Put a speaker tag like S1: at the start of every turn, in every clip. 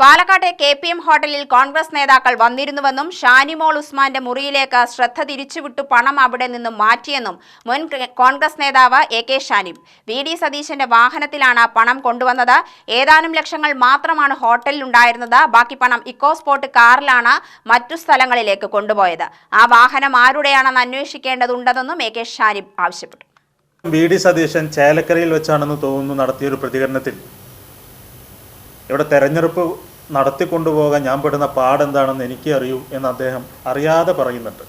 S1: പാലക്കാട്ടെ K P M ഹോട്ടലിൽ കോൺഗ്രസ് നേതാക്കൾ വന്നിരുന്നുവെന്നും ഷാനിമോൾ ഉസ്മാന്റെ മുറിയിലേക്ക് ശ്രദ്ധ തിരിച്ചുവിട്ടു പണം അവിടെ നിന്നും മാറ്റിയെന്നും മുൻ കോൺഗ്രസ് നേതാവ് A K Shanib V D സതീശന്റെ വാഹനത്തിലാണ് പണം കൊണ്ടുവന്നത്. ഏതാനും ലക്ഷങ്ങൾ മാത്രമാണ് ഹോട്ടലിൽ ഉണ്ടായിരുന്നത്. ബാക്കി പണം ഇക്കോ ഇക്കോസ്പോർട്ട് കാറിലാണ് മറ്റു സ്ഥലങ്ങളിലേക്ക് കൊണ്ടുപോയത്. ആ വാഹനം ആരുടെയാണെന്ന് അന്വേഷിക്കേണ്ടതുണ്ടെന്നും എ കെ ഷാനിബ് ആവശ്യപ്പെട്ടു.
S2: വി ഡി സതീശൻ ചേലക്കരയിൽ വെച്ചാണെന്ന് തോന്നുന്നു നടത്തിയൊരു പ്രതികരണത്തിൽ. ഇവിടെ തെരഞ്ഞെടുപ്പ് നടത്തിക്കൊണ്ടുപോകാൻ ഞാൻ പെടുന്ന പാടെന്താണെന്ന് എനിക്ക് അറിയൂ എന്ന് അദ്ദേഹം അറിയാതെ പറയുന്നുണ്ട്.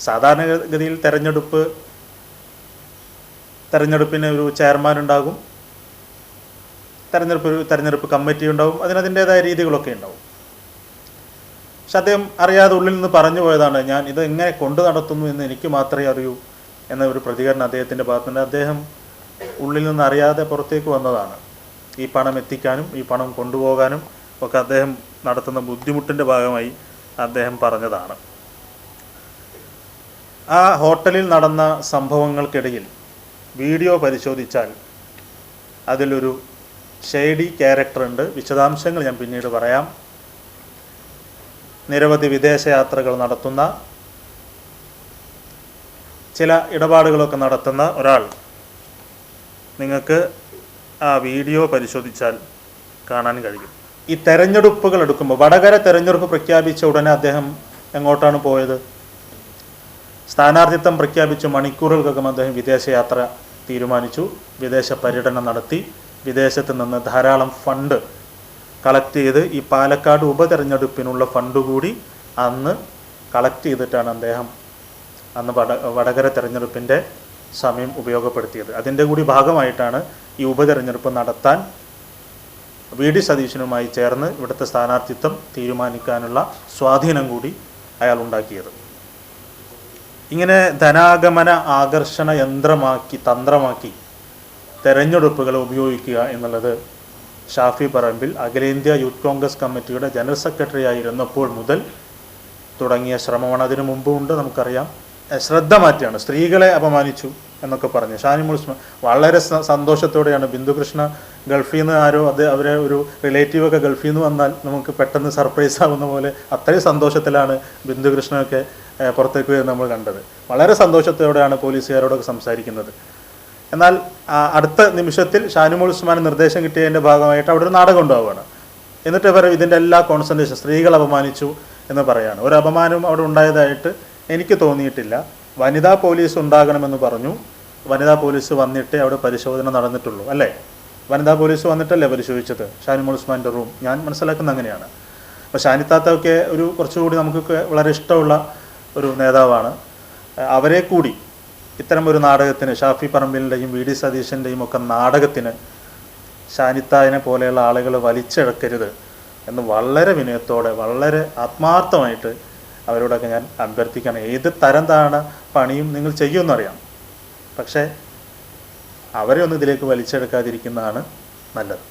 S2: സാധാരണഗതിയിൽ തെരഞ്ഞെടുപ്പ് തെരഞ്ഞെടുപ്പിന് ഒരു ചെയർമാൻ ഉണ്ടാകും. തെരഞ്ഞെടുപ്പ് ഒരു തെരഞ്ഞെടുപ്പ് കമ്മിറ്റി ഉണ്ടാവും. അതിനതിന്റെതായ രീതികളൊക്കെ ഉണ്ടാവും. പക്ഷെ അദ്ദേഹം അറിയാതെ ഉള്ളിൽ നിന്ന് പറഞ്ഞു പോയതാണ് ഞാൻ ഇത് എങ്ങനെ കൊണ്ടു നടത്തുന്നു എന്ന് എനിക്ക് മാത്രമേ അറിയൂ എന്ന ഒരു പ്രതികരണം അദ്ദേഹത്തിന്റെ ഭാഗത്തുനിന്ന് അദ്ദേഹം ഉള്ളിൽ നിന്ന് അറിയാതെ പുറത്തേക്ക് വന്നതാണ്. ഈ പണം എത്തിക്കാനും ഈ പണം കൊണ്ടുപോകാനും ഒക്കെ അദ്ദേഹം നടത്തുന്ന ബുദ്ധിമുട്ടിന്റെ ഭാഗമായി അദ്ദേഹം പറഞ്ഞതാണ്. ആ ഹോട്ടലിൽ നടന്ന സംഭവങ്ങൾക്കിടയിൽ വീഡിയോ പരിശോധിച്ചാൽ അതിലൊരു ഷെയ്ഡി ക്യാരക്ടർ ഉണ്ട്. വിശദാംശങ്ങൾ ഞാൻ പിന്നീട് പറയാം. നിരവധി വിദേശയാത്രകൾ നടത്തുന്ന ചില ഇടപാടുകളൊക്കെ നടത്തുന്ന ഒരാൾ നിങ്ങൾക്ക് ആ വീഡിയോ പരിശോധിച്ചാൽ കാണാൻ കഴിയും. ഈ തെരഞ്ഞെടുപ്പുകൾ എടുക്കുമ്പോൾ വടകര തെരഞ്ഞെടുപ്പ് പ്രഖ്യാപിച്ച ഉടനെ അദ്ദേഹം എങ്ങോട്ടാണ് പോയത്? സ്ഥാനാർത്ഥിത്വം പ്രഖ്യാപിച്ച് മണിക്കൂറുകൾക്കകം അദ്ദേഹം വിദേശയാത്ര തീരുമാനിച്ചു. വിദേശ പര്യടനം നടത്തി. വിദേശത്ത് നിന്ന് ധാരാളം ഫണ്ട് കളക്ട് ചെയ്ത് ഈ പാലക്കാട് ഉപതെരഞ്ഞെടുപ്പിനുള്ള ഫണ്ട് കൂടി അന്ന് കളക്ട് ചെയ്തിട്ടാണ് അദ്ദേഹം അന്ന് വട വടകര തെരഞ്ഞെടുപ്പിന്റെ സമയം ഉപയോഗപ്പെടുത്തിയത്. അതിന്റെ കൂടി ഭാഗമായിട്ടാണ് ഈ ഉപതെരഞ്ഞെടുപ്പ് നടത്താൻ വി ഡി സതീശനുമായി ചേർന്ന് ഇവിടുത്തെ സ്ഥാനാർത്ഥിത്വം തീരുമാനിക്കാനുള്ള സ്വാധീനം കൂടി അയാൾ ഉണ്ടാക്കിയത്. ഇങ്ങനെ ധനാഗമന ആകർഷണ യന്ത്രമാക്കി തന്ത്രമാക്കി തെരഞ്ഞെടുപ്പുകൾ ഉപയോഗിക്കുക എന്നുള്ളത് ഷാഫി പറമ്പിൽ അഖിലേന്ത്യാ യൂത്ത് കോൺഗ്രസ് കമ്മിറ്റിയുടെ ജനറൽ സെക്രട്ടറി ആയിരുന്നപ്പോൾ മുതൽ തുടങ്ങിയ ശ്രമമാണ് അതിനു മുമ്പുണ്ട് നമുക്കറിയാം. എഹ് ശ്രദ്ധ മാറ്റിയാണ്. സ്ത്രീകളെ അപമാനിച്ചു. എന്നൊക്കെ പറഞ്ഞു. ഷാനിമുൾ ഉസ്മാൻ വളരെ സന്തോഷത്തോടെയാണ്. ബിന്ദുകൃഷ്ണ ഗൾഫിൽ നിന്ന് ആരോ അത് അവരെ ഒരു റിലേറ്റീവ് ഒക്കെ ഗൾഫിൽ നിന്ന് വന്നാൽ നമുക്ക് പെട്ടെന്ന് സർപ്രൈസ് ആവുന്ന പോലെ അത്രയും സന്തോഷത്തിലാണ് ബിന്ദുകൃഷ്ണനൊക്കെ പുറത്തേക്ക് വരുന്നത് നമ്മൾ കണ്ടത്. വളരെ സന്തോഷത്തോടെയാണ് പോലീസുകാരോടൊക്കെ സംസാരിക്കുന്നത്. എന്നാൽ അടുത്ത നിമിഷത്തിൽ ഷാനിമോൾ ഉസ്മാൻ നിർദ്ദേശം കിട്ടിയതിന്റെ ഭാഗമായിട്ട് അവിടെ ഒരു നാടകം ഉണ്ടാവുകയാണ്. എന്നിട്ട് ഇവർ ഇതിന്റെ എല്ലാ കോൺസെൻട്രേഷൻ സ്ത്രീകൾ അപമാനിച്ചു എന്ന് പറയാണ്. ഒരു അപമാനവും അവിടെ ഉണ്ടായതായിട്ട് എനിക്ക് തോന്നിയിട്ടില്ല. വനിതാ പോലീസ് ഉണ്ടാകണമെന്ന് പറഞ്ഞു. വനിതാ പോലീസ് വന്നിട്ട് അവിടെ പരിശോധന നടന്നിട്ടുള്ളൂ അല്ലേ? വനിതാ പോലീസ് വന്നിട്ടല്ലേ പരിശോധിച്ചത്? ഷാനിമോൾ ഉസ്മാന്റെ റൂം. ഞാൻ മനസ്സിലാക്കുന്നത് അങ്ങനെയാണ്. അപ്പോൾ ഷാനിത്താത്തൊക്കെ ഒരു കുറച്ചുകൂടി നമുക്കൊക്കെ വളരെ ഇഷ്ടമുള്ള ഒരു നേതാവാണ്. അവരെ കൂടി ഇത്തരം ഒരു നാടകത്തിന് ഷാഫി പറമ്പിലിന്റെയും വി ഡി സതീശന്റെയും ഒക്കെ നാടകത്തിന് ഷാനിത്തായനെ പോലെയുള്ള ആളുകൾ വലിച്ചിഴക്കരുത് എന്ന് വളരെ വിനയത്തോടെ വളരെ ആത്മാർത്ഥമായിട്ട് അവരോടൊക്കെ ഞാൻ അഭ്യർത്ഥിക്കണം ഏത് തരം താണ് പണിയും നിങ്ങൾ ചെയ്യുമെന്നറിയാം പക്ഷേ അവരെ ഒന്നും ഇതിലേക്ക് വലിച്ചെടുക്കാതിരിക്കുന്നതാണ് നല്ലത്.